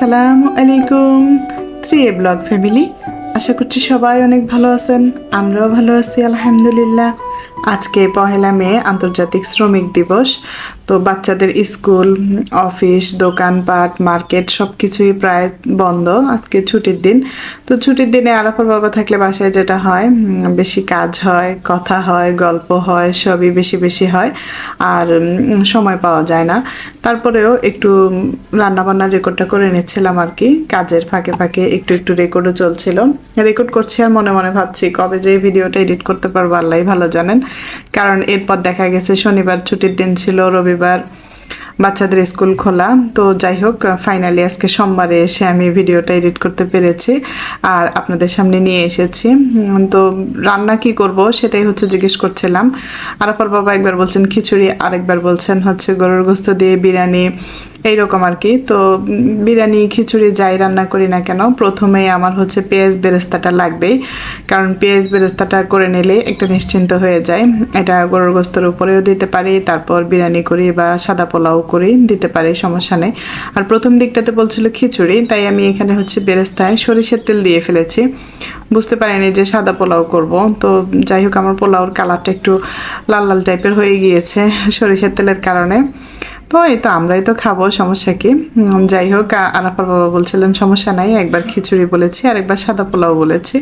আসসালামু আলাইকুম। থ্রি এ blog family, আশা করছি সবাই অনেক ভালো আছেন, আমরাও ভালো আছি, আলহামদুলিল্লাহ। আজকে পহেলা মে, আন্তর্জাতিক শ্রমিক দিবস। তো বাচ্চাদের স্কুল, অফিস, দোকানপাট, মার্কেট সব কিছুই প্রায় বন্ধ আজকে ছুটির দিন। তো ছুটির দিনে আরাফার বাবা থাকলে বাসায় যেটা হয় বেশি কাজ হয়, কথা হয়, গল্প হয়, সবই বেশি বেশি হয় আর সময় পাওয়া যায় না। তারপরেও একটু রান্নাবান্নার রেকর্ডটা করে নিচ্ছিলাম আর কি। কাজের ফাঁকে ফাঁকে একটু একটু রেকর্ডও চলছিল। রেকর্ড করছি আর মনে মনে ভাবছি, কবে যে ভিডিওটা এডিট করতে পারব আল্লাহ ভালো জানেন। কারণ এরপর দেখা গেছে শনিবার ছুটির দিন ছিল, রবিবার বাচ্চাদের স্কুল খোলা। তো যাই হোক ফাইনালি আজকে সোমবারে এসে আমি ভিডিওটা এডিট করতে পেরেছি আর আপনাদের সামনে নিয়ে এসেছি। তো রান্না কি করব সেটাই হচ্ছে জিজ্ঞেস করছিলাম। আর আপার বাবা একবার বলছেন খিচুড়ি, আরেকবার বলছেন হচ্ছে গরুর গোস্ত দিয়ে বিরিয়ানি এইরকম আর কি। তো বিরিয়ানি, খিচুড়ি যাই রান্না করি না কেন, প্রথমেই আমার হচ্ছে পেঁয়াজ বেরেস্তাটা লাগবেই। কারণ পেঁয়াজ বেরেস্তাটা করে নিলে একটা নিশ্চিন্ত হয়ে যায়। এটা গরুর গোস্তর উপরেও দিতে পারি, তারপর বিরিয়ানি করি বা সাদা পোলাও করি, দিতে পারি, সমস্যা নেই। আর প্রথম দিকটাতে বলছিল খিচুড়ি, তাই আমি এখানে হচ্ছে বেরেস্তায় সরিষার তেল দিয়ে ফেলেছি। বুঝতে পারিনি যে সাদা পোলাও করব। তো যাই হোক, আমার পোলাওর কালারটা একটু লাল লাল টাইপের হয়ে গিয়েছে সরিষার তেলের কারণে। তো এই তো আমরাই তো খাব, সমস্যা কি? যাই হোক আনাফার বাবা বলছিলেন, সমস্যা নাই, একবার খিচুড়ি বলেছি আর একবার সাদা পোলাও বলেছি।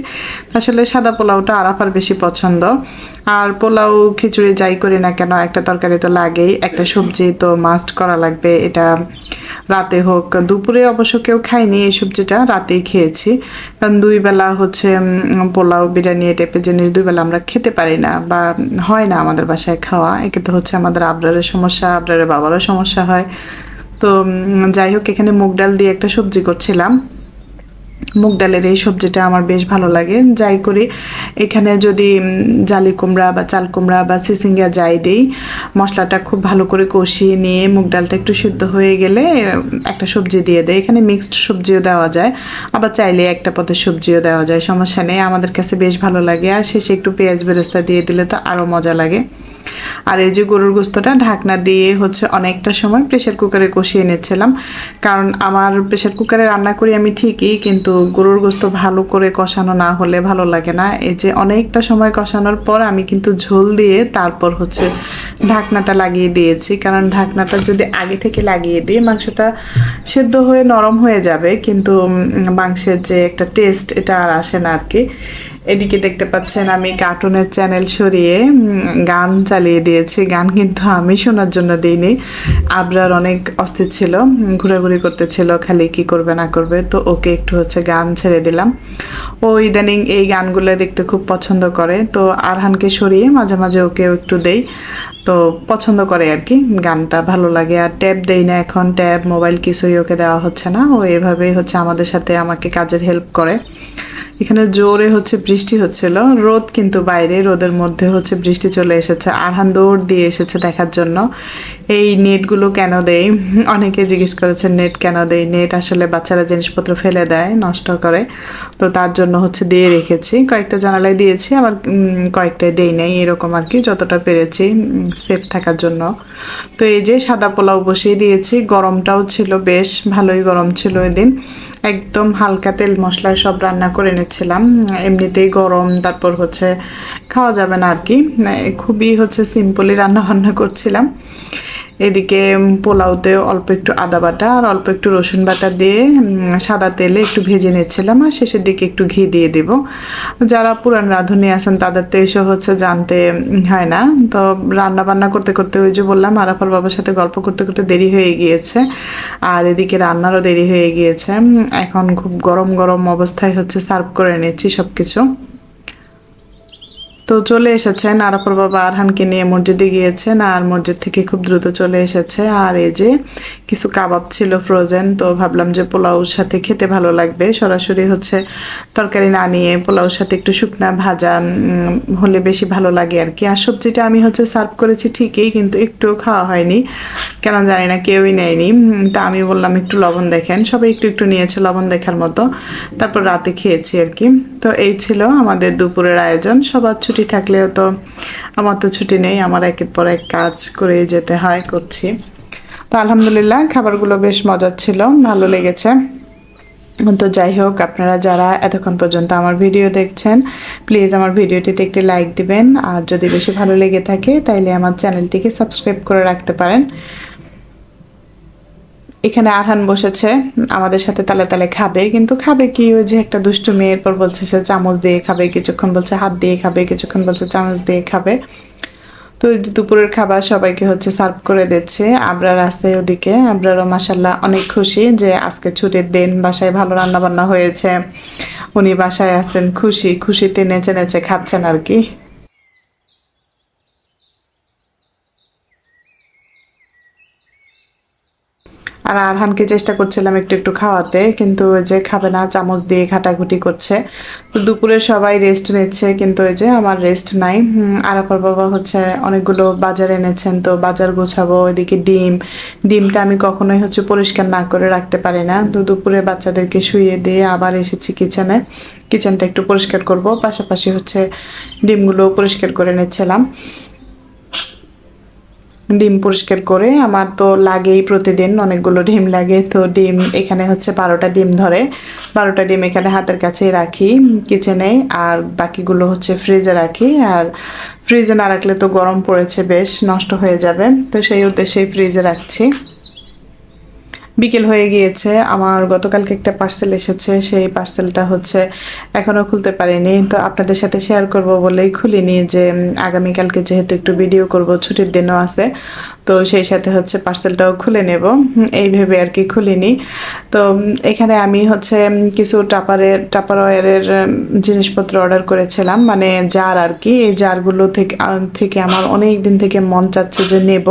আসলে সাদা পোলাওটা আরাফার বেশি পছন্দ। আর পোলাও খিচুড়ি যাই করি না কেন, একটা তরকারি তো লাগেই, একটা সবজি তো মাস্ট করা লাগবে, এটা রাতে হোক, দুপুরে অবশ্য কেউ খায়নি এই সবজিটা রাতেই খেয়েছি। কারণ দুই বেলা হচ্ছে পোলাও, বিরিয়ানি এ টাইপের জিনিস দুই বেলা আমরা খেতে পারি না বা হয় না আমাদের বাসায় খাওয়া। একে তো হচ্ছে আমাদের আবরারের সমস্যা, আবরারের বাবারও সমস্যা হয়। তো যাই হোক, এখানে মুগ ডাল দিয়ে একটা সবজি করছিলাম। মুগ ডালের এই সবজিটা আমার বেশ ভালো লাগে। যাই করি, এখানে যদি জালি কুমড়া বা চাল কুমড়া বা সিসিঙ্গা যাই দিই, মশলাটা খুব ভালো করে কষিয়ে নিয়ে মুগ ডালটা একটু সিদ্ধ হয়ে গেলে, একটা সবজি দিয়ে দেয় এখানে মিক্সড সবজিও দেওয়া যায়, আবার চাইলে একটা পদের সবজিও দেওয়া যায়, সমস্যা নেই। আমাদের কাছে বেশ ভালো লাগে, আর শেষে একটু পেঁয়াজ বেরেস্তা দিয়ে দিলে তো আরও মজা লাগে। আর এই যে গরুর গোস্তটা ঢাকনা দিয়ে হচ্ছে অনেকটা সময় প্রেশার কুকারে কষিয়ে নিচ্ছিলাম। কারণ আমার প্রেশার কুকারে রান্না করি আমি ঠিকই, কিন্তু গরুর গোস্ত ভালো করে কষানো না হলে ভালো লাগে না। এই যে অনেকটা সময় কষানোর পর আমি কিন্তু ঝোল দিয়ে তারপর হচ্ছে ঢাকনাটা লাগিয়ে দিয়েছি। কারণ ঢাকনাটা যদি আগে থেকে লাগিয়ে দিই, মাংসটা সেদ্ধ হয়ে নরম হয়ে যাবে, কিন্তু মাংসের যে একটা টেস্ট এটা আর আসে না আর কি এদিকে দেখতে পাচ্ছেন আমি কার্টুনের চ্যানেল সরিয়ে গান চালিয়ে দিয়েছি। গান কিন্তু আমি শোনার জন্য দিইনি। আবরার অনেক অস্থির ছিল ঘোরাঘুরি করতেছিল, খালি কি করবে না করবে। তো ওকে একটু হচ্ছে গান ছেড়ে দিলাম। ও ইদানিং এই গানগুলো দেখতে খুব পছন্দ করে। তো আরহানকে সরিয়ে মাঝে মাঝে ওকেও একটু দেই। তো পছন্দ করে আর কি, গানটা ভালো লাগে। আর ট্যাব দেই না এখন, ট্যাব, মোবাইল কিছুই ওকে দেওয়া হচ্ছে না। ও এভাবেই হচ্ছে আমাদের সাথে আমাকে কাজের হেল্প করে। এখানে জোরে হচ্ছে বৃষ্টি হচ্ছিল। রোদ কিন্তু বাইরে, রোদের মধ্যে হচ্ছে বৃষ্টি চলে এসেছে। আরহান দৌড় দিয়ে এসেছে দেখার জন্য। এই নেটগুলো কেন দেয়? অনেকে জিজ্ঞেস করেছেন, নেট কেন দেয়? নেট আসলে বাচ্চারা জিনিসপত্র ফেলে দেয়, নষ্ট করে। তো তার জন্য হচ্ছে দিয়ে রেখেছি। কয়েকটা জানালায় দিয়েছি, আবার কয়েকটায় দেই নাই। এরকম আর কি, যতটা পেরেছি সেফ থাকার জন্য। তো এই যে সাদা পোলাও বসিয়ে দিয়েছি, গরমটাও ছিল বেশ, ভালোই গরম ছিল ওই দিন একদম হালকা তেল মশলায় সব রান্না করে নিচ্ছিলাম এমনিতেই গরম, তারপর হচ্ছে খাওয়া যাবে না আর কি। খুবই হচ্ছে সিম্পলি রান্না বান্না করছিলাম। এদিকে পোলাওতে অল্প একটু আদা বাটা আর অল্প একটু রসুন বাটা দিয়ে সাদা তেলে একটু ভেজে নিচ্ছিলাম আর শেষের দিকে একটু ঘি দিয়ে দিব। যারা পুরান রাঁধুনি আছেন তাদের তো এইসব হচ্ছে জানতে হয় না। তো রান্না বান্না করতে করতে ওই যে বললাম, আরাফার বাবার সাথে গল্প করতে করতে দেরি হয়ে গিয়েছে আর এদিকে রান্নারও দেরি হয়ে গিয়েছে। এখন খুব গরম গরম অবস্থায় হচ্ছে সার্ভ করে নিচ্ছি সব কিছু তো চলে এসেছেন আরাফর বাবা আরহানকে নিয়ে মসজিদে গিয়েছেন আর মসজিদ থেকে খুব দ্রুত চলে এসেছে। আর এই যে কিছু কাবাব ছিল ফ্রোজেন তো ভাবলাম যে পোলাওর সাথে খেতে ভালো লাগবে। সরাসরি হচ্ছে তরকারি না নিয়ে পোলাওর সাথে একটু শুকনা ভাজা হলে বেশি ভালো লাগে আর কি। আর সবজিটা আমি হচ্ছে সার্ভ করেছি ঠিকই, কিন্তু একটু খাওয়া হয়নি। কেন জানি না, কেউই নেয়নি। তা আমি বললাম একটু লবণ দেখেন। সবাই একটু একটু নিয়েছে লবণ দেখার মতো। তারপর রাতে খেয়েছি আর কি। তো এই ছিল আমাদের দুপুরের আয়োজন। সবার ছুটি থাকলেও তো আমার তো ছুটি নেই, আমার একের পর এক কাজ করে যেতে হয়, করছি। তো আলহামদুলিল্লাহ, খাবারগুলো বেশ মজার ছিল, ভালো লেগেছে। তো যাই হোক, আপনারা যারা এতক্ষণ পর্যন্ত আমার ভিডিও দেখছেন, প্লিজ আমার ভিডিওটিতে একটি লাইক দিবেন, আর যদি বেশি ভালো লেগে থাকে, তাইলে আমার চ্যানেলটিকে সাবস্ক্রাইব করে রাখতে পারেন। এখানে আরহান বসেছে, আমাদের সাথে তালে তালে খাবে, কিন্তু খাবে কি? ওই যে একটা দুষ্টু মেয়ের পর বলছে সে চামচ দিয়ে খাবে, কিছুক্ষণ বলছে হাত দিয়ে খাবে, কিছুক্ষণ বলছে চামচ দিয়ে খাবে। তো দুপুরের খাবার সবাইকে হচ্ছে সার্ভ করে দিচ্ছে, আবরার আছে ওদিকে, আবরারও মাসাল্লাহ অনেক খুশি যে আজকে ছুটির দিন, বাসায় ভালো রান্না বান্না হয়েছে। উনি বাসায় আছেন খুশি, খুশিতে নেচে নেচে খাচ্ছেন আর কি। আর আরহানকে চেষ্টা করছিলাম একটু একটু খাওয়াতে, কিন্তু ওই যে খাবে না, চামচ দিয়ে ঘাটাঘুটি করছে। তো দুপুরে সবাই রেস্ট নিচ্ছে, কিন্তু ওই যে আমার রেস্ট নাই। আর আপার বাবা হচ্ছে অনেকগুলো বাজার এনেছেন, তো বাজার গোছাবো, ওইদিকে ডিম। ডিমটা আমি কখনোই হচ্ছে পরিষ্কার না করে রাখতে পারি না। তো দুপুরে বাচ্চাদেরকে শুয়ে দিয়ে আবার এসেছি কিচেনে কিচেনটা একটু পরিষ্কার করব, পাশাপাশি হচ্ছে ডিমগুলো পরিষ্কার করে নিচ্ছিলাম। ডিম পরিষ্কার করে, আমার তো লাগেই প্রতিদিন অনেকগুলো ডিম লাগে। তো ডিম এখানে হচ্ছে বারোটা ডিম ধরে, বারোটা ডিম এখানে হাতের কাছেই রাখি কিচেনে আর বাকিগুলো হচ্ছে ফ্রিজে রাখি। আর ফ্রিজে না রাখলে তো গরম পড়েছে বেশ, নষ্ট হয়ে যাবে। তো সেই উদ্দেশ্যেই ফ্রিজে রাখছি। বিকেল হয়ে গিয়েছে। আমার গতকালকে একটা পার্সেল এসেছে, সেই পার্সেলটা হচ্ছে এখনও খুলতে পারিনি। তো আপনাদের সাথে শেয়ার করব বলেই খুলিনি যে আগামীকালকে যেহেতু একটু ভিডিও করব, ছুটির দিনও আছে। তো সেই সাথে হচ্ছে পার্সেলটাও খুলে নেব। এই ভেবে আর কি খুলিনি। তো এখানে আমি হচ্ছে কিছু টাপারের টাপার ওয়ারের জিনিসপত্র অর্ডার করেছিলাম। মানে জার আর কি, এই জারগুলো থেকে থেকে আমার অনেক দিন থেকে মন চাচ্ছে যে নেব।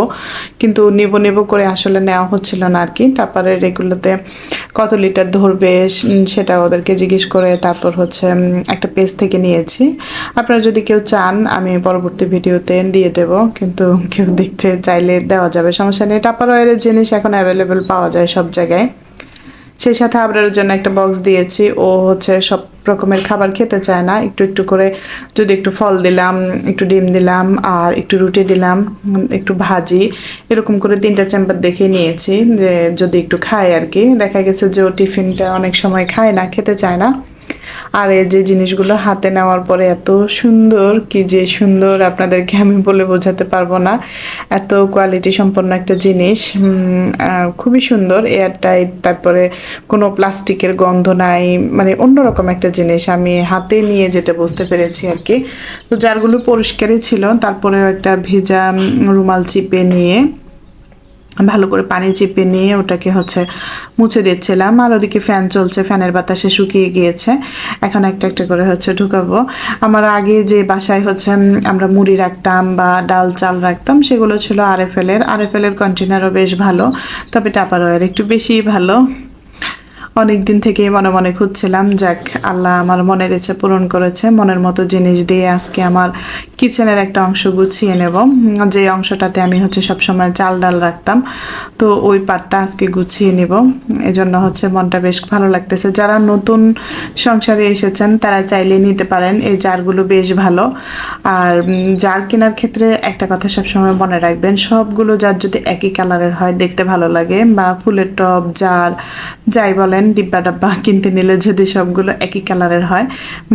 কিন্তু নেব নেব করে আসলে নেওয়া হচ্ছিল না আর কি। টাপারের এগুলোতে কত লিটার ধরবে সেটা ওদেরকে জিজ্ঞেস করে তারপর হচ্ছে একটা পেজ থেকে নিয়েছি। আপনারা যদি কেউ চান, আমি পরবর্তী ভিডিওতে দিয়ে দেব। কিন্তু কেউ দেখতে চাইলে দেওয়া যাবে, সমস্যা নেই। টাপার ওয়ারের জিনিস এখন অ্যাভেলেবেল পাওয়া যায় সব জায়গায়। সেই সাথে আবরারের জন্য একটা বক্স দিয়েছি। ও হচ্ছে সব রকমের খাবার খেতে চায় না। একটু একটু করে যদি একটু ফল দিলাম, একটু ডিম দিলাম, আর একটু রুটি দিলাম, একটু ভাজি, এরকম করে তিনটা চেম্বার দেখে নিয়েছি যে যদি একটু খায় আর কি। দেখা গেছে যে ও টিফিনটা অনেক সময় খায় না, খেতে চায় না। আর এই যে জিনিসগুলো হাতে নেওয়ার পরে এত সুন্দর, কি যে সুন্দর আপনাদেরকে আমি বলে বোঝাতে পারব না। এত কোয়ালিটি সম্পন্ন একটা জিনিস খুবই সুন্দর। এয়ারটাইট তারপরে কোনো প্লাস্টিকের গন্ধ নাই মানে অন্যরকম একটা জিনিস। আমি হাতে নিয়ে যেটা বুঝতে পেরেছি আর কি। তো যারগুলো পরিষ্কারই ছিল, তারপরেও একটা ভেজা রুমাল চিপে নিয়ে ভালো করে পানি চেপে নিয়ে ওটাকে হচ্ছে মুছে দিচ্ছিলাম। আর ওদিকে ফ্যান চলছে, ফ্যানের বাতাসে শুকিয়ে গিয়েছে। এখন একটা একটা করে হচ্ছে ঢুকাবো। আমার আগে যে বাসায় হচ্ছে আমরা মুড়ি রাখতাম বা ডাল চাল রাখতাম, সেগুলো ছিল আরএফএলের। আরএফএলের কন্টেনারও বেশ ভালো, তবে টাপার ওয়ার একটু বেশি ভালো। অনেক দিন থেকে মনে মনে খুঁজছিলাম, যাক, আল্লাহ আমার মনের ইচ্ছে পূরণ করেছে, মনের মতো জিনিস দিয়ে আজকে আমার কিচেনের একটা অংশ গুছিয়ে নেব। যে অংশটাতে আমি হচ্ছে সবসময় চাল ডাল রাখতাম, তো ওই পাটটা আজকে গুছিয়ে নেব। এজন্য হচ্ছে মনটা বেশ ভালো লাগতেছে। যারা নতুন সংসারে এসেছেন, তারা চাইলে নিতে পারেন, এই জারগুলো বেশ ভালো। আর জার কেনার ক্ষেত্রে একটা কথা সবসময় মনে রাখবেন, সবগুলো জার যদি একই কালারের হয়, দেখতে ভালো লাগে, বা ফুলের টব, জার, যাই বলেন ডিব্বা ডাব্বা কিনতে নিলে যদি সবগুলো একই কালারের হয়,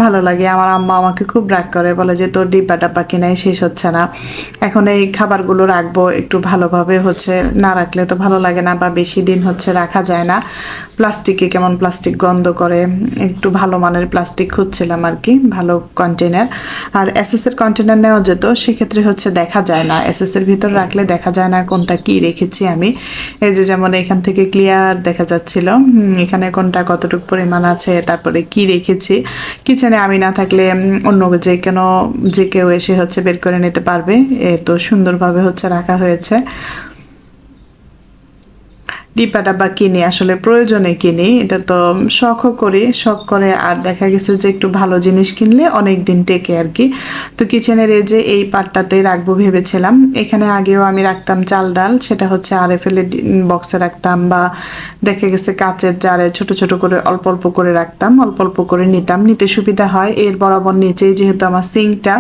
ভালো লাগে। আমার আম্মা আমাকে খুব রাগ করে, বলে যে, তোর ডিব্বা ডাব্বা কিনাই শেষ হচ্ছে না। এখন এই খাবারগুলো রাখব একটু ভালোভাবে হচ্ছে, না রাখলে তো ভালো লাগে না বা বেশি দিন হচ্ছে রাখা যায় না। প্লাস্টিকে কেমন প্লাস্টিক গন্ধ করে, একটু ভালো মানের প্লাস্টিক খুঁজছিলাম আর কি, ভালো কন্টেনার আর এসএসের কন্টেনার নেওয়া যেত, সেক্ষেত্রে হচ্ছে দেখা যায় না। এসএসের ভিতর রাখলে দেখা যায় না কোনটা কি রেখেছি আমি। এই যে যেমন এখান থেকে ক্লিয়ার দেখা যাচ্ছিল এখানে কোনটা কতটুকু পরিমাণ আছে, তারপরে কি রেখেছি। কিচেনে আমি না থাকলে অন্য যে কোনো, যে কেউ এসে হচ্ছে বের করে নিতে পারবে। এ তো সুন্দরভাবে হচ্ছে রাখা হয়েছে। ডিপা বা কিনি, আসলে প্রয়োজনে কিনি। এটা তো শখও করি, শখ করে আর দেখা গেছে যে একটু ভালো জিনিস কিনলে অনেক দিন টেকে আর কি। তো কিচেনের এই যে এই পাটটাতে রাখব ভেবেছিলাম, এখানে আগেও আমি রাখতাম চাল ডাল, সেটা হচ্ছে আর এফ বক্সে রাখতাম বা দেখা গেছে কাচের জারে ছোট ছোট করে অল্প অল্প করে রাখতাম, অল্প অল্প করে নিতাম। নিতে সুবিধা হয়, এর বরাবর নিচেই যেহেতু আমার সিঙ্কটা,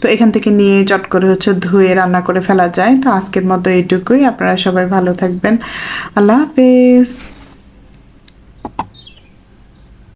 তো এখান থেকে নিয়ে চট করে হচ্ছে ধুয়ে রান্না করে ফেলা যায়। তো আজকের মতো এইটুকুই, আপনারা সবাই ভালো থাকবেন। আল্লাহ হাফেজ।